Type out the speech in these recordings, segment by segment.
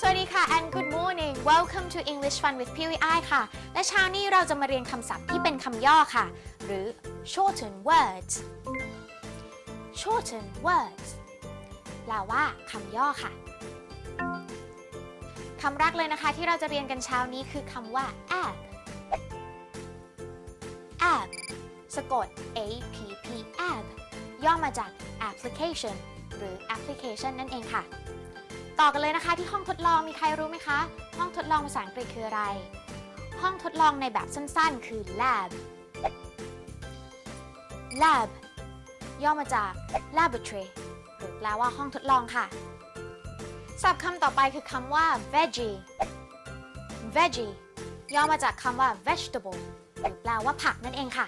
สวัสดีค่ะ and good morning welcome to English Fun with PWI ค่ะ และเช้านี้เราจะมาเรียนคำศัพท์ที่เป็นคำย่อค่ะ หรือ shorten words shorten words แปลว่าคำย่อค่ะ คำแรกเลยนะคะที่เราจะเรียนกันเช้านี้คือคำว่า app app สะกด a p p app ย่อมาจาก application หรือ application นั่นเองค่ะ ต่อกันเลยนะคะ ที่ห้องทดลองมีใครรู้ไหมคะ ห้องทดลองภาษาอังกฤษคืออะไร ห้องทดลองในแบบสั้นๆ คือ lab lab ย่อมาจาก laboratory หรือแปลว่าห้องทดลองค่ะศัพท์คำต่อไปคือคำว่า veggie veggie ย่อมาจากคำว่า vegetable หรือแปลว่าผักนั่นเองค่ะ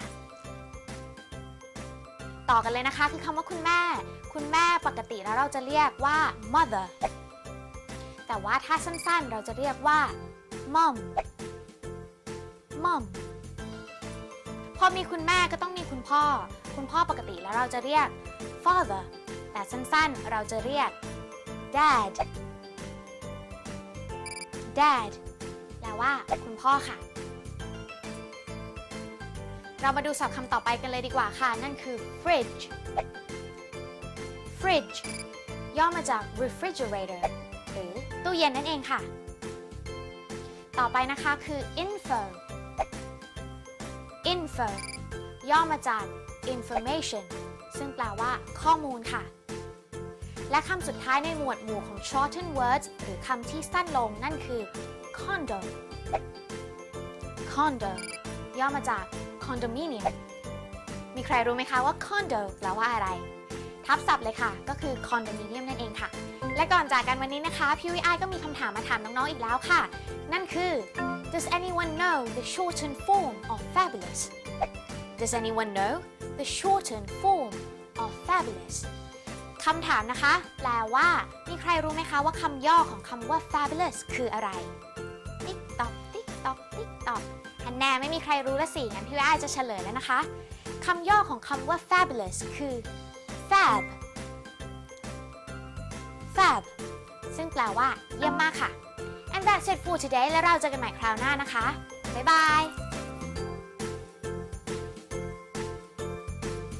ต่อกันเลยนะคะคือคำว่าคุณแม่ คุณแม่ปกติแล้วเราจะเรียกว่า mother แต่ว่าถ้าสั้นๆ เราจะเรียกว่า mom mom พอมีคุณแม่ก็ต้องมีคุณพ่อ คุณพ่อปกติแล้วเราจะเรียก father แต่สั้นๆ เราจะเรียก dad dad แปลว่าคุณพ่อค่ะ เรามาดูศัพท์คำต่อไปกันเลยดีกว่าค่ะ นั่นคือ fridge fridge ย่อมาจาก refrigerator หรือตู้เย็นนั่นเองค่ะ ต่อไปนะคะคือ info info ย่อมาจาก information ซึ่งแปลว่าข้อมูลค่ะ และคำสุดท้ายในหมวดหมู่ของ shorten words หรือคำที่สั้นลงนั่นคือ condo condo ย่อมาจาก condominium มีใครรู้ไหมคะว่า condo แปลว่าอะไร ทับศัพท์เลยค่ะ ก็คือ condominium นั่นเองค่ะ และก่อนจากกันวันนี้นะคะ PWI ก็มีคำถามมาถามน้องๆอีกแล้วค่ะ นั่นคือ Does anyone know the shortened form of fabulous Does anyone know the shortened form of fabulous คำถามนะคะ แปลว่า มีใครรู้ไหมคะว่าคำย่อของคำว่า fabulous คืออะไร ติ๊กตอกติ๊กตอกติ๊กตอกฮันแน่ไม่มีใครรู้ละสิงั้นพี่ว่าจะเฉลยแล้วนะคะคำย่อของคำว่า fabulous คือ fab fab ซึ่งแปลว่าเยี่ยมมากค่ะ and that's it for today แล้วเราเจอกันใหม่คราวหน้านะคะ บ๊ายบาย